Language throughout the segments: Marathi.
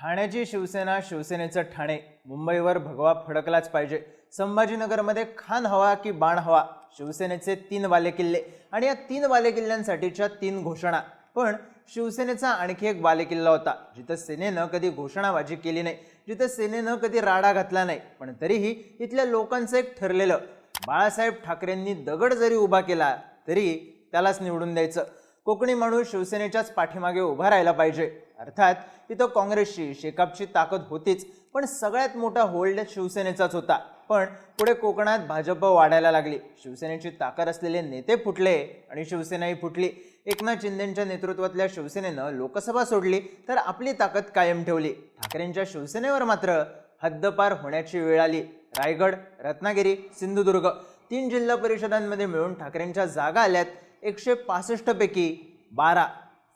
ठाण्याची शिवसेना शिवसेनेचं ठाणे. मुंबईवर भगवा फडकलाच पाहिजे. संभाजीनगरमध्ये खान हवा की बाण हवा? शिवसेनेचे तीन बालेकिल्ले आणि या तीन बालेकिल्ल्यांसाठीच्या तीन घोषणा. पण शिवसेनेचा आणखी एक बालेकिल्ला होता जिथं सेनेनं कधी घोषणाबाजी केली नाही जिथं सेनेनं कधी राडा घातला नाही. पण तरीही इथल्या लोकांचं एक ठरलेलं बाळासाहेब ठाकरेंनी दगड जरी उभा केला तरी त्यालाच निवडून द्यायचं. कोकणी माणूस शिवसेनेच्याच पाठीमागे उभा राहायला पाहिजे. अर्थात तिथं काँग्रेसची शेकापची ताकद होतीच पण सगळ्यात मोठा होल्ड शिवसेनेचाच होता. पण पुढे कोकणात भाजप वाढायला लागली. शिवसेनेची ताकद असलेले नेते फुटले आणि शिवसेनाही फुटली. एकनाथ शिंदेच्या नेतृत्वातल्या शिवसेनेनं लोकसभा सोडली तर आपली ताकद कायम ठेवली. ठाकरेंच्या शिवसेनेवर मात्र हद्दपार होण्याची वेळ आली. रायगड रत्नागिरी सिंधुदुर्ग तीन जिल्हा परिषदांमध्ये मिळून ठाकरेंच्या जागा आल्यात. एकशे पासष्टपैकी बारा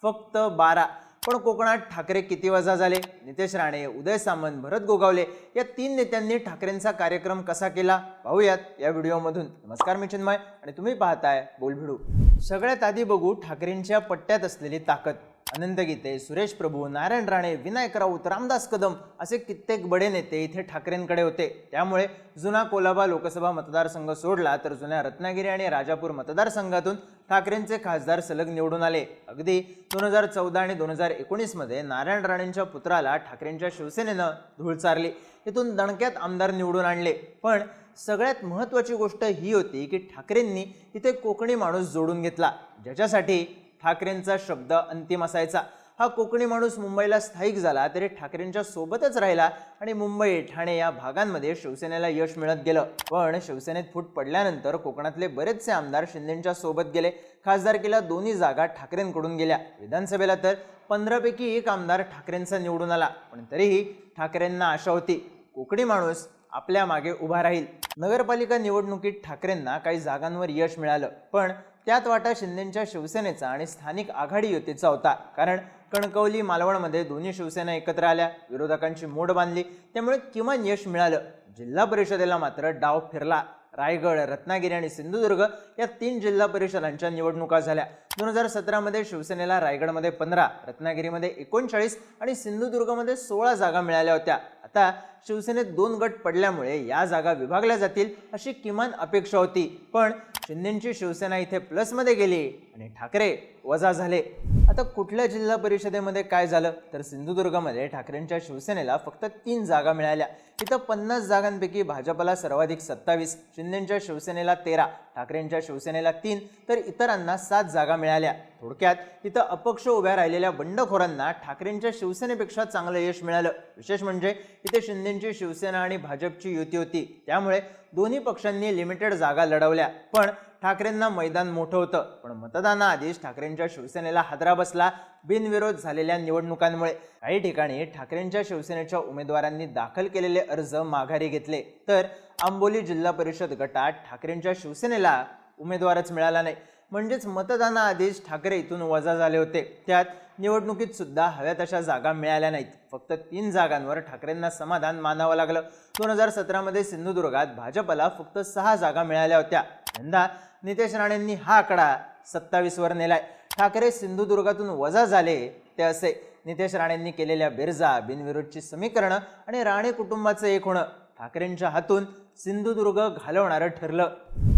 फक्त बारा. पण कोकणात ठाकरे किती वजा झाले? नितेश राणे उदय सामंत भरत गोगावले या तीन नेत्यांनी ठाकरेंचा कार्यक्रम कसा केला? पाहूयात या व्हिडिओमधून. नमस्कार मी चिन्मय आणि तुम्ही पाहताय बोलभिडू. सगळ्यात आधी बघू ठाकरेंच्या पट्ट्यात असलेली ताकद. अनंत गीते सुरेश प्रभू नारायण राणे विनायक राऊत रामदास कदम असे कित्येक बडे नेते इथे ठाकरेंकडे होते. त्यामुळे जुना कोलाबा लोकसभा मतदारसंघ सोडला तर जुन्या रत्नागिरी आणि राजापूर मतदारसंघातून ठाकरेंचे खासदार सलग निवडून आले. अगदी दोन हजार चौदा आणि दोन हजार एकोणीसमध्ये नारायण राणेंच्या पुत्राला ठाकरेंच्या शिवसेनेनं धूळ चारली. इथून दणक्यात आमदार निवडून आणले. पण सगळ्यात महत्त्वाची गोष्ट ही होती की ठाकरेंनी इथे कोकणी माणूस जोडून घेतला. ज्याच्यासाठी ठाकरेंचा शब्द अंतिम असायचा. हा कोकणी माणूस मुंबईला स्थायिक झाला तरी ठाकरेंच्या सोबतच राहिला आणि मुंबई ठाणे या भागांमध्ये शिवसेनेला यश मिळत गेलं. पण शिवसेनेत फूट पडल्यानंतर कोकणातले बरेचसे आमदार शिंदेंच्या सोबत गेले. खासदारकीला दोन्ही जागा ठाकरेंकडून गेल्या. विधानसभेला तर पंधरापैकी एक आमदार ठाकरेंचा निवडून आला. पण तरीही ठाकरेंना आशा होती कोकणी माणूस आपल्या मागे उभा राहील. नगरपालिका निवडणुकीत ठाकरेंना काही जागांवर यश मिळालं. पण त्यात वाटा शिंदेंच्या शिवसेनेचा आणि स्थानिक आघाडी युतीचा होता. कारण कणकवली मालवणमध्ये दोन्ही शिवसेना एकत्र आल्या विरोधकांची मोड बांधली. त्यामुळे किमान यश मिळालं. जिल्हा परिषदेला मात्र डाव फिरला. रायगड रत्नागिरी आणि सिंधुदुर्ग या तीन जिल्हा परिषदांच्या निवडणुका झाल्या. दोन हजार सतरामध्ये शिवसेनेला रायगडमध्ये पंधरा रत्नागिरीमध्ये एकोणचाळीस आणि सिंधुदुर्गमध्ये सोळा जागा मिळाल्या होत्या. आता शिवसेनेत दोन गट पडल्यामुळे या जागा विभागल्या जातील अशी किमान अपेक्षा होती. पण शिंदेची शिवसेना इथे प्लसमध्ये गेली. आणि ठाकरे वजा झाले. आता कुठल्या जिल्हा परिषदेमध्ये काय झालं? तर सिंधुदुर्गमध्ये ठाकरेंच्या शिवसेनेला फक्त तीन जागा मिळाल्या. इथं पन्नास जागांपैकी भाजपला सर्वाधिक सत्तावीस शिंदेच्या शिवसेनेला तेरा ठाकरेंच्या शिवसेनेला तीन तर इतरांना सात जागा मिळाल्या. थोडक्यात इथं अपक्ष उभ्या राहिलेल्या बंडखोरांना ठाकरेंच्या शिवसेनेपेक्षा चांगलं यश मिळालं. विशेष म्हणजे इथे शिंदेची शिवसेना आणि भाजपची युती होती. त्यामुळे दोन्ही पक्षांनी लिमिटेड जागा लढवल्या. पण ठाकरेंना मैदान मोठं होतं. पण मतदानाआधीच ठाकरेंच्या शिवसेनेला हादरा बसला बिनविरोध झालेल्या निवडणुकांमुळे. काही ठिकाणी ठाकरेंच्या शिवसेनेच्या उमेदवारांनी दाखल केलेले अर्ज माघारी घेतले. तर आंबोली जिल्हा परिषद गटात ठाकरेंच्या शिवसेनेला उमेदवारच मिळाला नाही. म्हणजेच मतदानाआधीच ठाकरे इथून वजा झाले होते. त्यात निवडणुकीत सुद्धा हव्या तशा जागा मिळाल्या नाहीत. फक्त तीन जागांवर ठाकरेंना समाधान मानावं लागलं. दोन हजार सतरामध्ये सिंधुदुर्गात भाजपला फक्त सहा जागा मिळाल्या होत्या. यंदा नितेश राणेंनी हा आकडा सत्तावीसवर नेलाय. ठाकरे सिंधुदुर्गातून वजा झाले ते असे नितेश राणेंनी केलेल्या बिरजा बिनविरोधची समीकरणं आणि राणे कुटुंबाचं एक होणं ठाकरेंच्या हातून सिंधुदुर्ग घालवणारं ठरलं.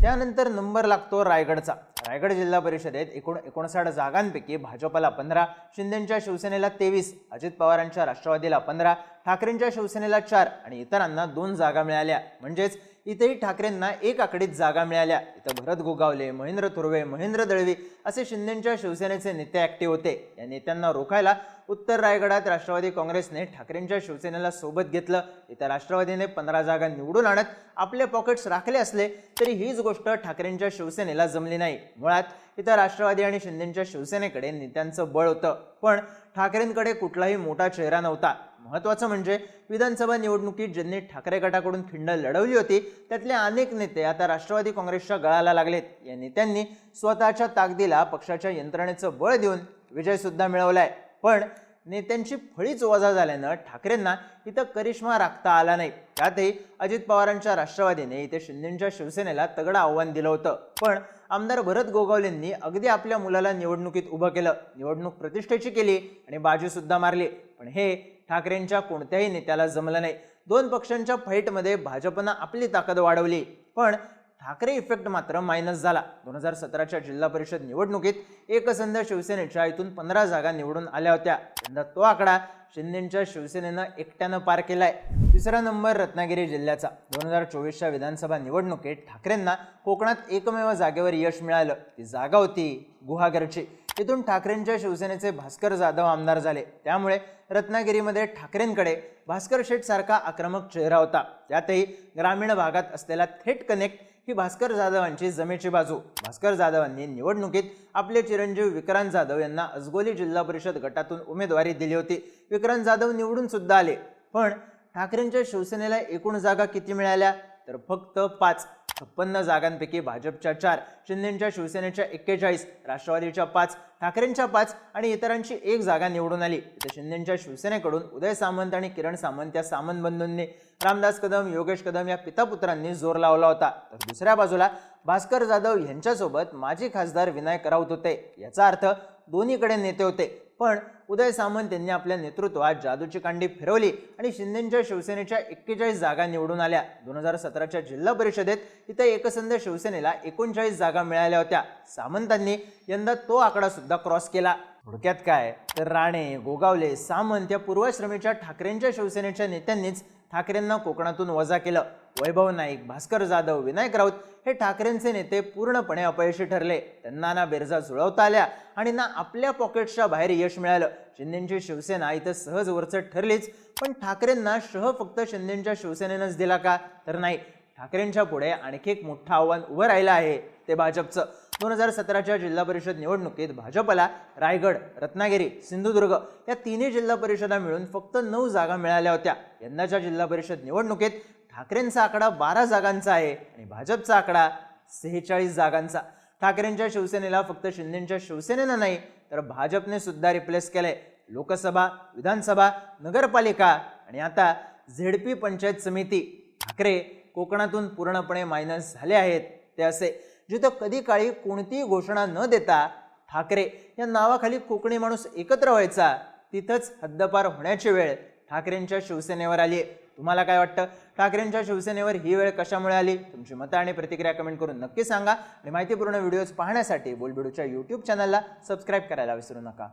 त्यानंतर नंबर लागतो रायगडचा. रायगड जिल्हा परिषदेत एकूण एकोणसाठ जागांपैकी भाजपला पंधरा शिंदेच्या शिवसेनेला तेवीस अजित पवारांच्या राष्ट्रवादीला पंधरा ठाकरेंच्या शिवसेनेला चार आणि इतरांना दोन जागा मिळाल्या. म्हणजेच इथेही ठाकरेंना एक आकडीत जागा मिळाल्या. इथं भरत गोगावले महेंद्र थुर्वे महेंद्र दळवी असे शिंदेच्या शिवसेनेचे नेते ऍक्टिव्ह होते. या नेत्यांना रोखायला उत्तर रायगडात राष्ट्रवादी काँग्रेसने ठाकरेंच्या शिवसेनेला सोबत घेतलं. इथं राष्ट्रवादीने पंधरा जागा निवडून आणत आपले पॉकेट्स राखले असले तरी हीच गोष्ट ठाकरेंच्या शिवसेनेला जमली नाही. मुळात इथं राष्ट्रवादी आणि शिंदेच्या शिवसेनेकडे नेत्यांचं बळ होतं. पण ठाकरेंकडे कुठलाही मोठा चेहरा नव्हता. महत्त्वाचं म्हणजे विधानसभा निवडणुकीत ज्यांनी ठाकरे गटाकडून खिंड लढवली होती त्यातले अनेक नेते आता राष्ट्रवादी काँग्रेसच्या गळाला लागलेत. या नेत्यांनी स्वतःच्या ताकदीला पक्षाच्या यंत्रणेचं बळ देऊन विजयसुद्धा मिळवलाय. पण नेत्यांची फळीच वजा झाल्यानं ठाकरेंना इथं करिश्मा राखता आला नाही. त्यातही अजित पवारांच्या राष्ट्रवादीने इथे शिंदेच्या शिवसेनेला तगडं आव्हान दिलं होतं. पण आमदार भरत गोगावलेंनी अगदी आपल्या मुलाला निवडणुकीत उभं केलं. निवडणूक प्रतिष्ठेची केली आणि बाजूसुद्धा मारली. पण हे ठाकरेंच्या कोणत्याही नेत्याला जमलं नाही. दोन पक्षांच्या फाईटमध्ये भाजपनं आपली ताकद वाढवली. पण ठाकरे इफेक्ट मात्र मायनस झाला. दोन हजार सतराच्या जिल्हा परिषद निवडणुकीत एकसंध शिवसेनेच्या इथून पंधरा जागा निवडून आल्या होत्या. यंदा तो आकडा शिंदेच्या शिवसेनेनं एकट्यानं पार केलाय. तिसरा नंबर रत्नागिरी जिल्ह्याचा. दोन हजार चोवीसच्या विधानसभा निवडणुकीत ठाकरेंना कोकणात एकमेव जागेवर यश मिळालं. ती जागा होती गुहागरची. तिथून ठाकरेंच्या शिवसेनेचे भास्कर जाधव आमदार झाले. त्यामुळे रत्नागिरीमध्ये ठाकरेंकडे भास्कर शेठसारखा आक्रमक चेहरा होता. त्यातही ग्रामीण भागात असलेला थेट कनेक्ट ही भास्कर जाधवांची जमेची बाजू. भास्कर जाधवांनी निवडणुकीत आपले चिरंजीव विक्रांत जाधव यांना अजगोली जिल्हा परिषद गटातून उमेदवारी दिली होती. विक्रांत जाधव निवडून सुद्धा आले. पण ठाकरेंच्या शिवसेनेला एकूण जागा किती मिळाल्या? तर फक्त पाच. छप्पन्न जागांपैकी भाजपच्या चार शिंदेच्या शिवसेनेच्या एक्केचाळीस राष्ट्रवादीच्या पाच ठाकरेंच्या पाच आणि इतरांची एक जागा निवडून आली. तर शिंदेच्या शिवसेनेकडून उदय सामंत आणि किरण सामंत या सामंत बंधूंनी रामदास कदम योगेश कदम या पितापुत्रांनी जोर लावला होता. तर दुसऱ्या बाजूला भास्कर जाधव यांच्यासोबत माजी खासदार विनायक राऊत होते. याचा अर्थ दोन्हीकडे नेते होते. पण उदय सामंत यांनी आपल्या नेतृत्वात जादूची कांडी फिरवली आणि शिंदेच्या शिवसेनेच्या एक्केचाळीस जागा निवडून आल्या. दोन हजार सतराच्या जिल्हा परिषदेत इथं एकसंध शिवसेनेला एकोणचाळीस जागा मिळाल्या होत्या. सामंतांनी यंदा तो आकडा सुद्धा क्रॉस केला. थोडक्यात काय? तर राणे गोगावले सामंत या पूर्वाश्रमेच्या ठाकरेंच्या शिवसेनेच्या नेत्यांनीच ठाकरेंना कोकणातून वजा केलं. वैभव नाईक भास्कर जाधव विनायक राऊत हे ठाकरेंचे नेते पूर्णपणे अपयशी ठरले. त्यांना ना बेरजा जुळवता आल्या आणि ना आपल्या पॉकेट्सच्या बाहेर यश मिळालं. शिंदेची शिवसेना इथं सहज वरचं ठरलीच पण ठाकरेंना शह फक्त शिंदेच्या शिवसेनेनंच दिला का? तर नाही ठाकरेंच्या पुढे आणखी एक मोठं आव्हान उभं राहिलं आहे ते भाजपचं. दोन हजार सतराच्या जिल्हा परिषद निवडणुकीत भाजपला रायगड रत्नागिरी सिंधुदुर्ग या तिन्ही जिल्हा परिषदा मिळून फक्त नऊ जागा मिळाल्या होत्या. यंदाच्या जिल्हा परिषद निवडणुकीत ठाकरेंचा आकडा बारा जागांचा आहे आणि भाजपचा आकडा सेहेचाळीस जागांचा. ठाकरेंच्या शिवसेनेला फक्त शिंदेच्या शिवसेनेनं नाही तर भाजपने सुद्धा रिप्लेस केलंय. लोकसभा विधानसभा नगरपालिका आणि आता झेडपी पंचायत समिती. ठाकरे कोकणातून पूर्णपणे मायनस झाले आहेत ते असे. जिथं कधी काळी कोणतीही घोषणा न देता ठाकरे या नावाखाली कोकणी माणूस एकत्र व्हायचा तिथंच हद्दपार होण्याची वेळ ठाकरेंच्या शिवसेनेवर आली आहे तुम्हाला काय वाटतं? ठाकरेंच्या शिवसेनेवर ही वेळ कशामुळे आली? तुमची मतं आणि प्रतिक्रिया कमेंट करून नक्की सांगा. आणि माहितीपूर्ण व्हिडिओज पाहण्यासाठी बोलबिडूच्या यूट्यूब चॅनलला सबस्क्राईब करायला विसरू नका.